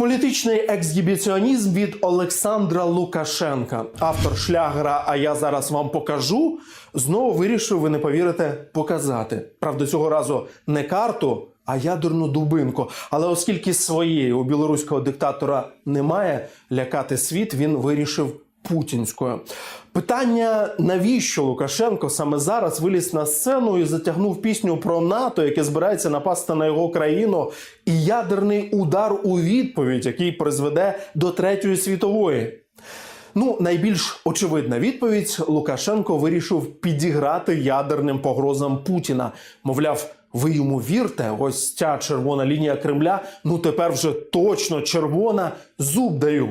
Політичний ексгібіціонізм від Олександра Лукашенка, автор шлягера. А я зараз вам покажу. Знову вирішив, ви не повірите, показати. Правда, цього разу не карту, а ядерну дубинку. Але оскільки своєї у білоруського диктатора немає, лякати світ він вирішив путінською. Питання, навіщо Лукашенко саме зараз виліз на сцену і затягнув пісню про НАТО, яке збирається напасти на його країну, і ядерний удар у відповідь, який призведе до третьої світової. Ну, найбільш очевидна відповідь Лукашенко вирішив підіграти ядерним погрозам Путіна. Мовляв, ви йому вірте, ось ця червона лінія Кремля. Ну тепер вже точно червона. Зуб даю.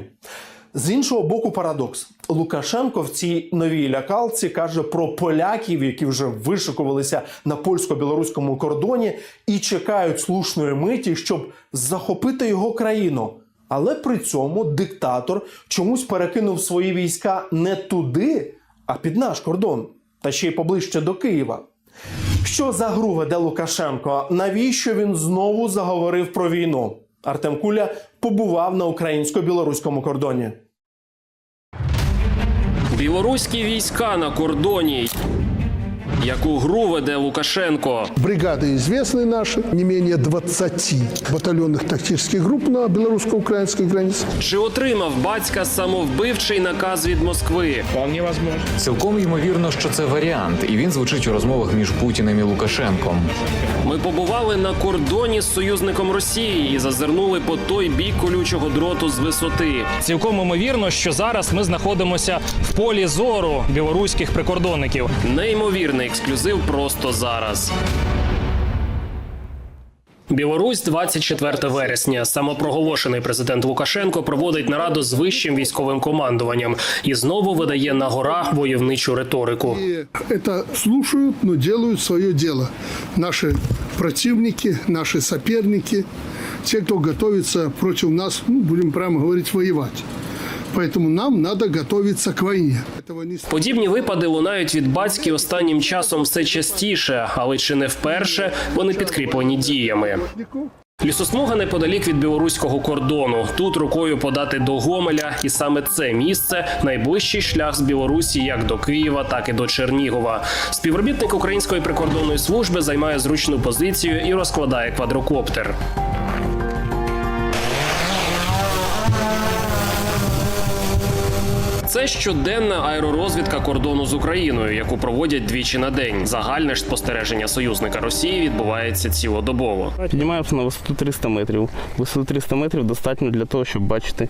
З іншого боку, парадокс. Лукашенко в цій новій лякалці каже про поляків, які вже вишикувалися на польсько-білоруському кордоні і чекають слушної миті, щоб захопити його країну. Але при цьому диктатор чомусь перекинув свої війська не туди, а під наш кордон, та ще й поближче до Києва. Що за гру веде Лукашенко? Навіщо він знову заговорив про війну? Артем Куля побував на українсько-білоруському кордоні. Білоруські війська на кордоні Яку гру веде Лукашенко? Бригады известны наши, не менее 20 батальонных тактических групп на белорусско-украинской границе. Чи отримав батька самовбивчий наказ від Москви? Вполне возможно. Цілком ймовірно, що це варіант, і він звучить у розмовах між Путіним і Лукашенком. Ми побували на кордоні з союзником Росії і зазирнули по той бік колючого дроту з висоти. Цілком імовірно, що зараз ми знаходимося в полі зору білоруських прикордонників. Неймовірний ексклюзив просто зараз. Білорусь 24 вересня. Самопроголошений президент Лукашенко проводить нараду з вищим військовим командуванням і знову видає на горах войовничу риторику. И это слушают, но делают свое дело. Наши противники, наши соперники, те, кто готовится против нас, ну, будем прямо говорить, воевать. Поэтому нам надо готовиться к войне. Подібні випади лунають від батьків останнім часом все частіше, але чи не вперше вони підкріплені діями. Лісосмуга неподалік від білоруського кордону. Тут рукою подати до Гомеля, і саме це місце найближчий шлях з Білорусі як до Києва, так і до Чернігова. Співробітник української прикордонної служби займає зручну позицію і розкладає квадрокоптер. Це щоденна аеророзвідка кордону з Україною, яку проводять двічі на день. Загальне ж спостереження союзника Росії відбувається цілодобово. Піднімаємося на висоту 300 метрів. Висоту 300 метрів достатньо для того, щоб бачити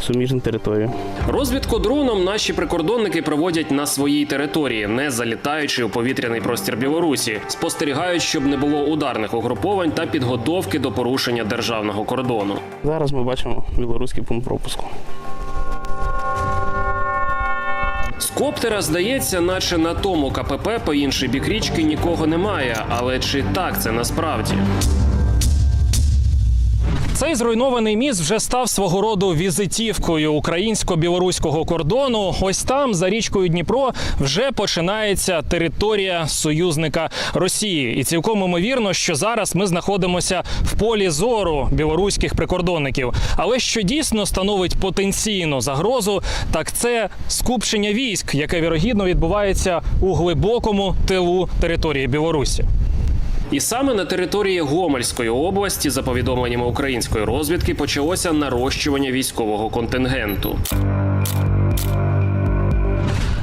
суміжну територію. Розвідку дроном наші прикордонники проводять на своїй території, не залітаючи у повітряний простір Білорусі. Спостерігають, щоб не було ударних угруповань та підготовки до порушення державного кордону. Зараз ми бачимо білоруський пункт пропуску. З коптера здається, наче на тому КПП по інший бік річки нікого немає. Але чи так це насправді? Цей зруйнований міст вже став свого роду візитівкою українсько-білоруського кордону. Ось там, за річкою Дніпро, вже починається територія союзника Росії. І цілком імовірно, що зараз ми знаходимося в полі зору білоруських прикордонників. Але що дійсно становить потенційну загрозу, так це скупчення військ, яке вірогідно відбувається у глибокому тилу території Білорусі. І саме на території Гомельської області, за повідомленнями української розвідки, почалося нарощування військового контингенту.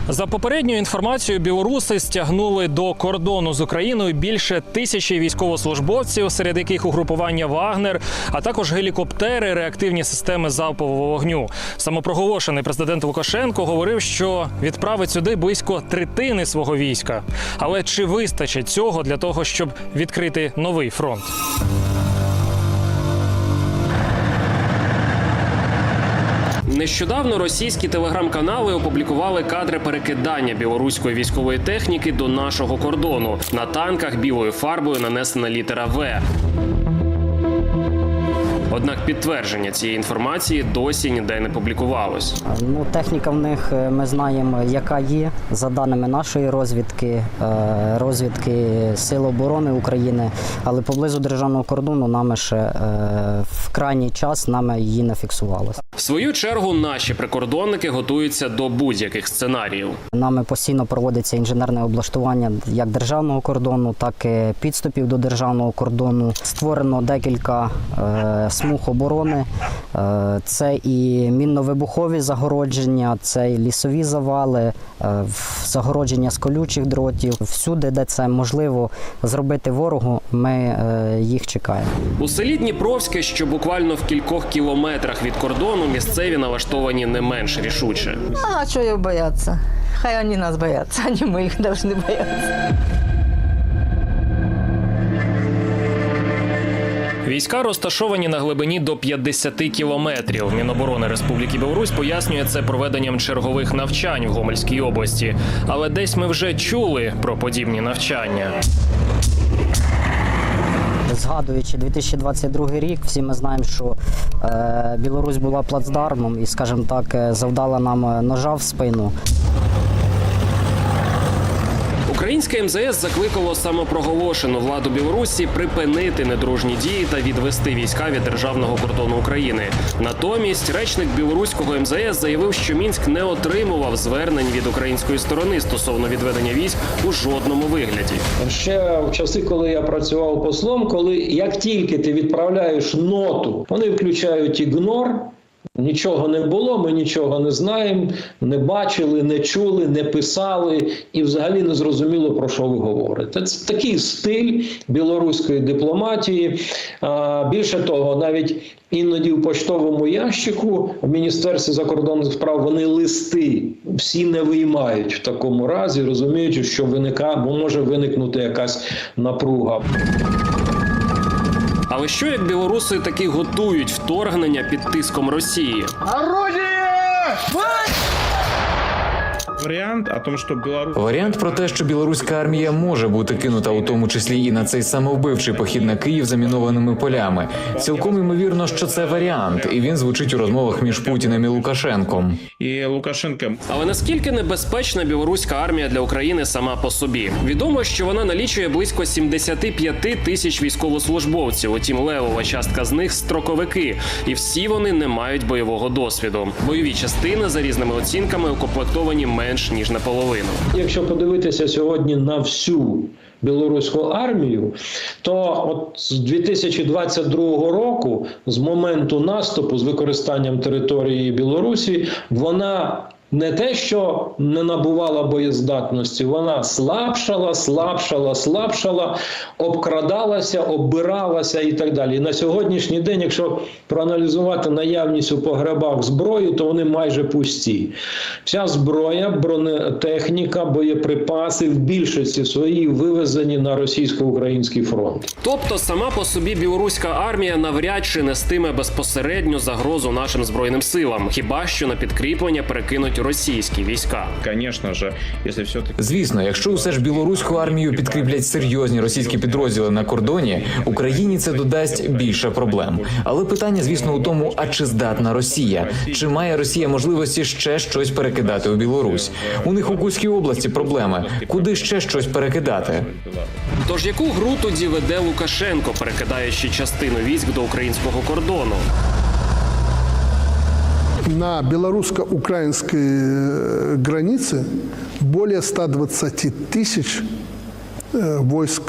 За попередньою інформацією, білоруси стягнули до кордону з Україною більше тисячі військовослужбовців, серед яких угрупування Вагнер, а також гелікоптери, реактивні системи залпового вогню. Самопроголошений президент Лукашенко говорив, що відправить сюди близько третини свого війська. Але чи вистачить цього для того, щоб відкрити новий фронт? Нещодавно російські телеграм-канали опублікували кадри перекидання білоруської військової техніки до нашого кордону. На танках білою фарбою нанесена літера В. Однак підтвердження цієї інформації досі ніде не публікувалось. Ну, техніка в них е, ми знаємо, яка є. За даними нашої розвідки, е, розвідки Сил оборони України, але поблизу державного кордону нами ще е, в крайній час нами її не фіксувалося. В свою чергу наші прикордонники готуються до будь-яких сценаріїв. Нами постійно проводиться інженерне облаштування як державного кордону, так і підступів до державного кордону. Створено декілька е, смуг оборони. Е, це і мінно-вибухові загородження, це і лісові завали, е, загородження з колючих дротів. Всюди, де це можливо зробити ворогу, ми е, їх чекаємо. У селі Дніпровське, що буквально в кількох кілометрах від кордону, місцеві налаштовані не менш рішуче. А что их бояться? Хай они нас боятся, а не мы их должны бояться. Війська розташовані на глибині до 50 кілометрів. Міноборони Республіки Білорусь пояснює це проведенням чергових навчань в Гомельській області. Але десь ми вже чули про подібні навчання. Згадуючи 2022 рік, всі ми знаємо, що е, Білорусь була плацдармом і, скажімо так, е, завдала нам е, ножа в спину. Українське МЗС закликало самопроголошену владу Білорусі припинити недружні дії та відвести війська від державного кордону України. Натомість речник білоруського МЗС заявив, що Мінськ не отримував звернень від української сторони стосовно відведення військ у жодному вигляді. Ще в часи, коли я працював послом, коли як тільки ти відправляєш ноту, вони включають ігнор. Нічого не було, ми нічого не знаємо, не бачили, не чули, не писали і взагалі не зрозуміло про що ви говорите. Це такий стиль білоруської дипломатії. Більше того, навіть іноді в поштовому ящику в міністерстві закордонних справ вони листи всі не виймають в такому разі, розуміючи, що виника може виникнути якась напруга. Але що як білоруси таки готують вторгнення під тиском Росії? вариант Варіант про те, що білоруська армія може бути кинута, у тому числі і на цей самовбивчий похід на Київ замінованими полями. Цілком ймовірно, що це варіант, і він звучить у розмовах між Путіним і Лукашенком. И Лукашенко Але наскільки небезпечна білоруська армія для України сама по собі? Відомо, що вона налічує близько 75 тисяч військовослужбовців. Утім, левова частка з них строковики, і всі вони не мають бойового досвіду. Бойові частини за різними оцінками укомплектовані менш ніж наполовину. Якщо подивитися сьогодні на всю білоруську армію, то от з 2022 року, з моменту наступу з використанням території Білорусі, вона не те, що не набувала боєздатності, вона слабшала, слабшала, слабшала, обкрадалася, оббиралася і так далі. І на сьогоднішній день, якщо проаналізувати наявність у погребах зброї, то вони майже пусті. Вся зброя, бронетехніка, боєприпаси в більшості своїй вивезені на російсько-український фронт. Тобто, сама по собі білоруська армія навряд чи нестиме безпосередню загрозу нашим збройним силам, хіба що на підкріплення перекинуть російські війська. конечно же, если все-таки Звісно, якщо усе ж білоруську армію підкріплять серйозні російські підрозділи на кордоні, Україні це додасть більше проблем. Але питання, звісно, у тому, а чи здатна Росія? Чи має Росія можливості ще щось перекидати у Білорусь? У них у Кузькій області проблеми. Куди ще щось перекидати? Тож яку гру тоді веде Лукашенко, перекидаючи частину військ до українського кордону? На белорусско-украинской э, границе более 120 тысяч э, войск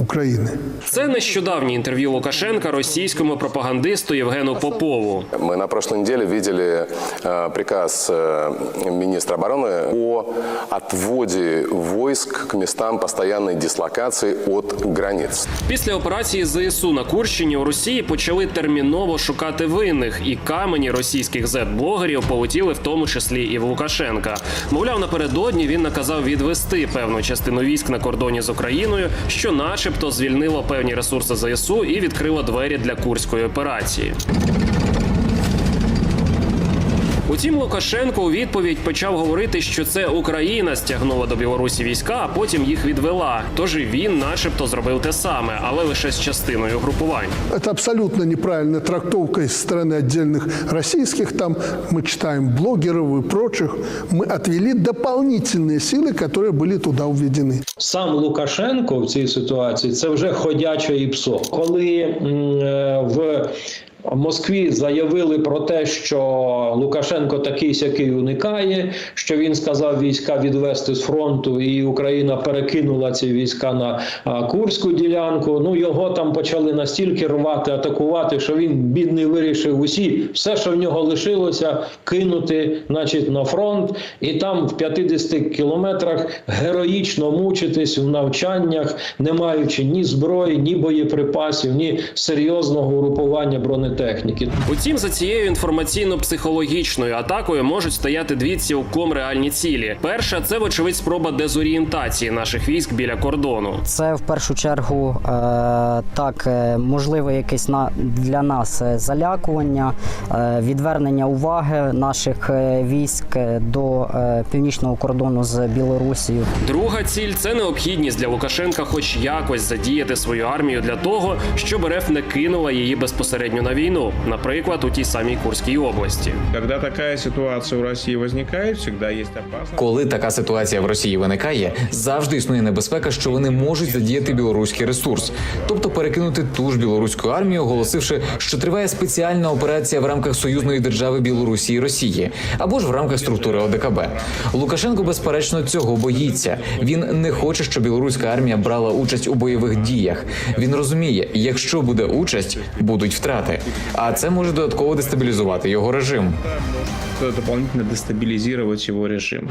Украины. Це нещодавнє інтерв'ю Лукашенка російському пропагандисту Євгену Попову. Мы на прошлой неделе видели э, приказ э, министра обороны о отводе войск к местам постоянной дислокации от границ. Після операції ЗСУ на Курщині у Росії почали терміново шукати винних, і камені російських зет-блогерів полетіли в тому числі і в Лукашенка. Мовляв, напередодні він наказав відвести певну частину військ на кордоні з Україною, що, начебто, звільнило певні ресурси ЗСУ і відкрило двері для курської операції. Утім, Лукашенко у відповідь почав говорити, що це Україна стягнула до Білорусі війська, а потім їх відвела. Тож і він, начебто, зробив те саме, але лише з частиною групувань. Это абсолютно неправильная трактовка из стороны отдельных российских. Там мы читаем блогеров и прочих. Мы отвели дополнительные силы, которые были туда введены. Сам Лукашенко в цій ситуації це вже ходяче ІПСО. Коли м, е, в Москві заявили про те, що Лукашенко такий сякий уникає, що він сказав війська відвести з фронту, і Україна перекинула ці війська на Курську ділянку. Ну його там почали настільки рвати, атакувати, що він бідний вирішив усі все, що в нього лишилося, кинути, значить, на фронт, і там в 50 кілометрах героїчно мучитись в навчаннях, не маючи ні зброї, ні боєприпасів, ні серйозного угрупування бронетехніки. Утім, за цією інформаційно-психологічною атакою можуть стояти дві цілком реальні цілі. Перша це, вочевидь, спроба дезорієнтації наших військ біля кордону. Це в першу чергу е, так е, можливе якесь на для нас е, залякування, е, відвернення уваги наших е, військ до е, північного кордону з Білорусією. Друга ціль це необхідність для Лукашенка, хоч якось задіяти свою армію для того, щоб РФ не кинула її безпосередньо на війну, наприклад, у тій самій Курській області. Когда такая ситуация у России возникает, всегда есть опасность. Коли така ситуація в Росії виникає, завжди існує небезпека, що вони можуть задіяти білоруський ресурс, тобто перекинути ту ж білоруську армію, оголосивши, що триває спеціальна операція в рамках союзної держави Білорусі і Росії, або ж в рамках структури ОДКБ. Лукашенко, безперечно, цього боїться. Він не хоче, щоб білоруська армія брала участь у бойових діях. Він розуміє, якщо буде участь, будуть втрати. А це може додатково дестабілізувати його режим. Це дополнительно дестабілізувати його режим.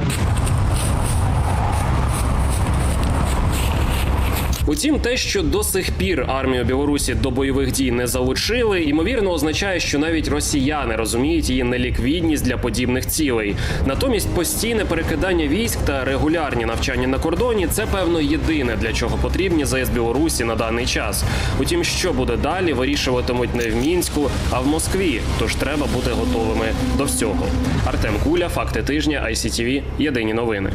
Утім, те, що до сих пір армію Білорусі до бойових дій не залучили, ймовірно означає, що навіть росіяни розуміють її неліквідність для подібних цілей. Натомість постійне перекидання військ та регулярні навчання на кордоні це певно єдине для чого потрібні ЗС Білорусі на даний час. Утім, що буде далі, вирішуватимуть не в мінську, а в Москві. Тож треба бути готовими до всього. Артем Куля, факти тижня, ICTV, Єдині новини.